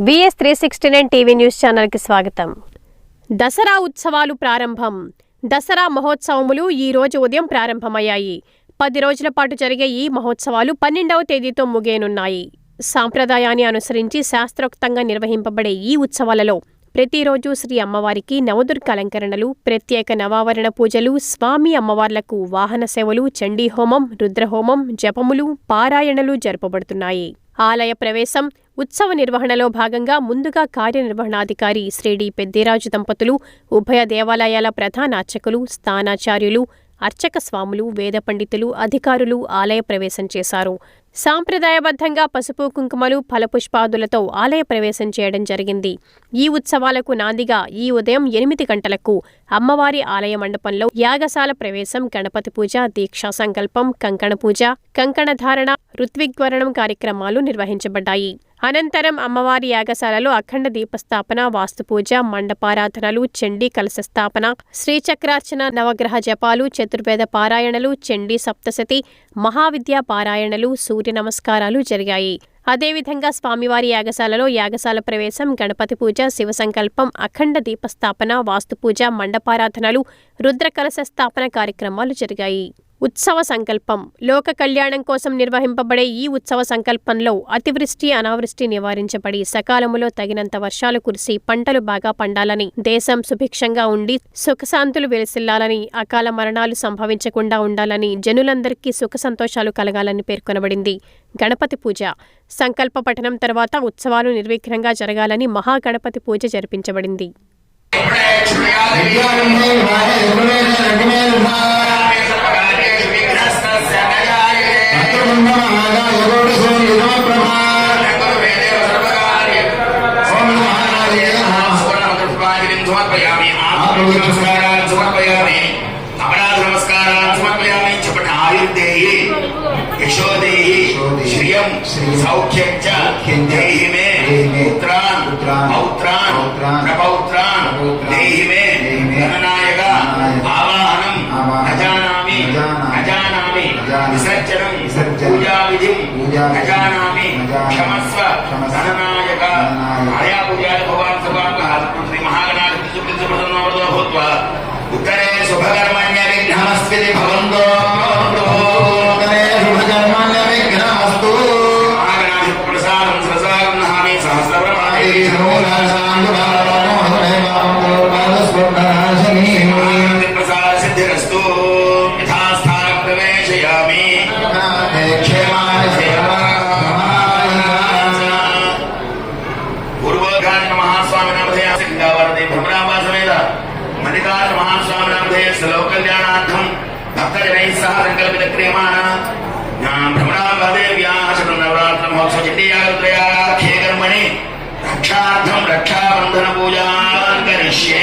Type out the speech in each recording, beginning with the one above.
V S three sixty nine TV news ఛానల్కి స్వాగతం. దసరా ఉత్సవాలు ప్రారంభం. దసరా మహోత్సవములు ఈ రోజు ఉదయం ప్రారంభమయ్యాయి. పది రోజుల పాటు జరిగే ఈ మహోత్సవాలు పన్నెండవ తేదీతో ముగియనున్నాయి. సాంప్రదాయాన్ని అనుసరించి శాస్త్రోక్తంగా నిర్వహింపబడే ఈ ఉత్సవాలలో ప్రతిరోజు శ్రీ అమ్మవారికి నవదుర్గ అలంకరణలు ప్రత్యేక నవావరణ పూజలు స్వామి అమ్మవార్లకు వాహన సేవలు చండీహోమం రుద్రహోమం జపములు పారాయణలు జరపబడుతున్నాయి. ఆలయ ప్రవేశం ఉత్సవ నిర్వహణలో భాగంగా ముందుగా కార్యనిర్వహణాధికారి శ్రీడి పెద్దిరాజు దంపతులు ఉభయ దేవాలయాల ప్రధాన అర్చకులు స్థానాచార్యులు అర్చక స్వాములు వేద పండితులు అధికారులు ఆలయ ప్రవేశం చేశారు. సాంప్రదాయబద్ధంగా పసుపు కుంకుమలు ఫలపుష్పాదులతో ఆలయ ప్రవేశం చేయడం జరిగింది. ఈ ఉత్సవాలకు నాందిగా ఈ ఉదయం ఎనిమిది గంటలకు అమ్మవారి ఆలయ మండపంలో యాగశాల ప్రవేశం గణపతి పూజ దీక్షా సంకల్పం కంకణ పూజ కంకణ ధారణ ఋత్విగ్వరణం కార్యక్రమాలు నిర్వహించబడ్డాయి. అనంతరం అమ్మవారి యాగశాలలో అఖండ దీపస్థాపన వాస్తుపూజ మండపారాధనలు చండీ కలశ స్థాపన శ్రీచక్రార్చన నవగ్రహ జపాలు చతుర్వేద పారాయణలు చండీ సప్తశతి మహావిద్యా పారాయణలు సూర్య నమస్కారాలు జరిగాయి. అదేవిధంగా స్వామివారి యాగశాలలో యాగశాల ప్రవేశం గణపతి పూజ శివ సంకల్పం అఖండ దీపస్థాపన వాస్తుపూజ మండపారాధనలు రుద్రకలశ స్థాపన కార్యక్రమాలు జరిగాయి. ఉత్సవ సంకల్పం లోక కళ్యాణం కోసం నిర్వహింపబడే ఈ ఉత్సవ సంకల్పంలో అతివృష్టి అనావృష్టి నివారించబడి సకాలములో తగినంత వర్షాలు కురిసి పంటలు బాగా పండాలని దేశం సుభిక్షంగా ఉండి సుఖశాంతులు వెలిసిల్లాలని అకాల మరణాలు సంభవించకుండా ఉండాలని జనులందరికీ సుఖ సంతోషాలు కలగాలని పేర్కొనబడింది గణపతి పూజ సంకల్ప పఠనం తర్వాత ఉత్సవాలు నిర్విఘ్నంగా జరగాలని మహాగణపతి పూజ జరిపించబడింది ఆత్మీయ నమస్కారాలు సమర్పయామి. అపరాధ నమస్కారాలు సమర్పయామి చెప్పండి ఆయుర్దేహి యశోదేహి శ్రియం సౌఖ్యం చ దేహి మే పుత్రాన్ పౌత్రాన్ ప్రపౌత్రాన్ దేహి మే గణనాయక ఆవాహనం నజానామి నజానామి విసర్జనం పూజా విధిం నజానామి పూర్వోగాండ మహాస్వామి నామధేయ సింగావరది భ్రమరాంబా సమేత మహాస్వామినాథే మహాస్వామి శ్లోక కళ్యాణార్థం భక్తజనై సహ సంకల్పిత క్రియమాణ భ్రమరాంబాదేవ్యా నవరాత్ర మోక్ష చండీయాగత్రయాఖ్యే కర్మణి రక్షార్థం రక్షాబంధన పూజా కరిష్యే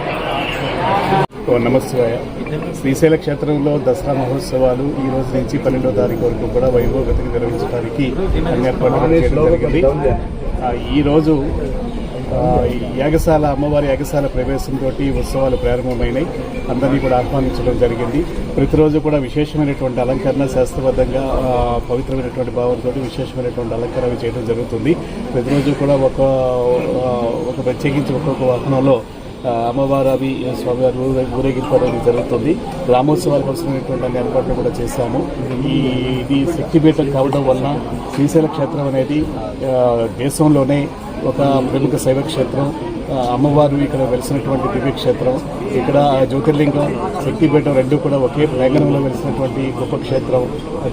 నమశివాయ శ్రీశైల క్షేత్రంలో దసరా మహోత్సవాలు ఈ రోజు నుంచి పన్నెండో తారీఖు వరకు కూడా వైభవగతికి నిర్వహించడానికి అన్ని ఏర్పాట్లు చేయడం జరిగింది. ఆ, ఈ రోజు ఆ, యాగశాల అమ్మవారి యాగశాల ప్రవేశంతో ఉత్సవాలు ప్రారంభమైనాయి. అందరినీ కూడా ఆహ్వానించడం జరిగింది. ప్రతిరోజు కూడా విశేషమైనటువంటి అలంకరణ శాస్త్రబద్ధంగా పవిత్రమైనటువంటి భావంతో విశేషమైనటువంటి అలంకరణ చేయడం జరుగుతుంది. ప్రతిరోజు కూడా ఒక ఒక ప్రత్యేకించి ఒక్కొక్క వాహనంలో అమ్మవారు అవి స్వామివారి ఊరేగింపడం అనేది జరుగుతుంది. గ్రామోత్సవాలకు అవసరమైనటువంటి అన్ని ఏర్పాట్లు కూడా చేశాము. ఈ ఇది శక్తిపీఠం కావడం వలన శ్రీశైల క్షేత్రం అనేది దేశంలోనే ఒక ప్రముఖ శైవ క్షేత్రం. అమ్మవారు ఇక్కడ వెలిసినటువంటి దివ్యక్షేత్రం ఇక్కడ జ్యోతిర్లింగం శక్తిపీఠం రెండు కూడా ఒకే ప్రాంగణంలో వెలిసినటువంటి గొప్ప క్షేత్రం.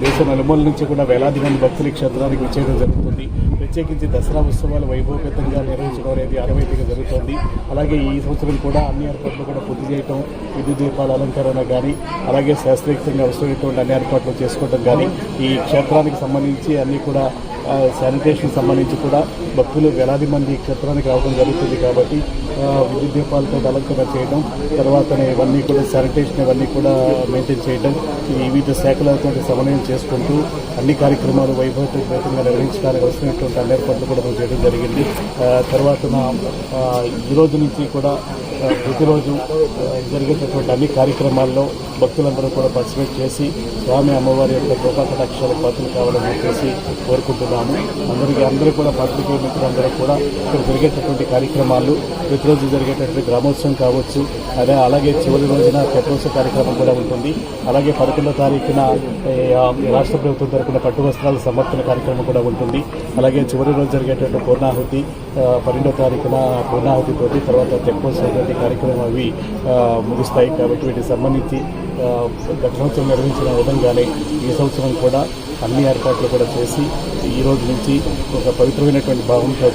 దేశం నలుమూల నుంచి కూడా వేలాది మంది భక్తులు క్షేత్రానికి వచ్చేయడం జరుగుతుంది. ప్రత్యేకించి దసరా ఉత్సవాలు వైభవపేతంగా నిర్వహించడం అనేది అరవైతిగా జరుగుతోంది. అలాగే ఈ సంవత్సరం కూడా అన్ని ఏర్పాట్లు కూడా పూర్తి చేయటం విద్యుత్ దీపాల అలంకరణ కానీ అలాగే శాస్త్రీయంగా అవసరమైనటువంటి అన్ని ఏర్పాట్లు చేసుకోవడం కానీ ఈ క్షేత్రానికి సంబంధించి అన్ని కూడా శానిటేషన్ సంబంధించి కూడా భక్తులు వేలాది మంది క్షేత్రానికి రావడం జరుగుతుంది కాబట్టి విద్యుత్ దీపాలతో అలంకరణ చేయడం తర్వాత ఇవన్నీ కూడా శానిటేషన్ ఇవన్నీ కూడా మెయింటైన్ చేయడం వివిధ శాఖలతో సమన్వయం చేసుకుంటూ అన్ని కార్యక్రమాలు వైభవపేతంగా నిర్వహించడానికి వస్తున్నటువంటి అన్ని ఏర్పాట్లు కూడా మేము చేయడం జరిగింది. తర్వాత ఈరోజు ఈ రోజు నుంచి కూడా ప్రతిరోజు జరిగేటటువంటి అన్ని కార్యక్రమాల్లో భక్తులందరూ కూడా పార్టిసిపేట్ చేసి స్వామి అమ్మవారి యొక్క కృపాకటాక్షాలు పాత్రలు కావాలని చెప్పేసి కోరుకుంటున్నాము. అందరికీ అందరూ కూడా పాత్రికేయ మిత్రులందరూ కూడా ఇక్కడ జరిగేటటువంటి కార్యక్రమాలు ప్రతిరోజు జరిగేటటువంటి గ్రామోత్సవం కావచ్చు అదే అలాగే చివరి రోజున తెప్పోత్సవ కార్యక్రమం కూడా ఉంటుంది. అలాగే పదకొండో తారీఖున రాష్ట్ర ప్రభుత్వం తరపున పట్టు వస్త్రాల సమర్పణ కార్యక్రమం కూడా ఉంటుంది. అలాగే చివరి రోజు జరిగేటటువంటి పూర్ణాహుతి పన్నెండో తారీఖున పూర్ణాహుతితోటి తర్వాత తెప్పోత్సవం కార్యక్రమం అవి ముగిస్తాయి ముగుస్తాయి కాబట్టి వీటికి సంబంధించి గత సంవత్సరం నిర్వహించిన విధంగానే ఈ సంవత్సరం కూడా అన్ని ఏర్పాట్లు కూడా చేసి ఈ రోజు నుంచి ఒక పవిత్రమైనటువంటి భావంతో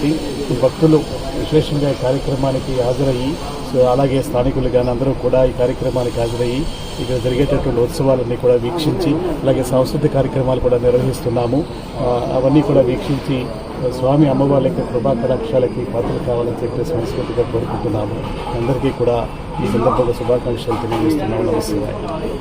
భక్తులు విశేషంగా ఈ కార్యక్రమానికి హాజరయ్యి సో అలాగే స్థానికులు కానీ అందరూ కూడా ఈ కార్యక్రమానికి హాజరయ్యి ఇక్కడ జరిగేటటువంటి ఉత్సవాలన్నీ కూడా వీక్షించి అలాగే సాంస్కృతిక కార్యక్రమాలు కూడా నిర్వహిస్తున్నాము. అవన్నీ కూడా వీక్షించి స్వామి అమ్మవారి యొక్క కృపా కటాక్షాలకి పాత్రలు కావాలని చెప్పి సంస్కృతిగా కోరుకుంటున్నాము. అందరికీ కూడా ఈ సందర్భంగా శుభాకాంక్షలు తెలియజేస్తున్నాము. నమస్తే.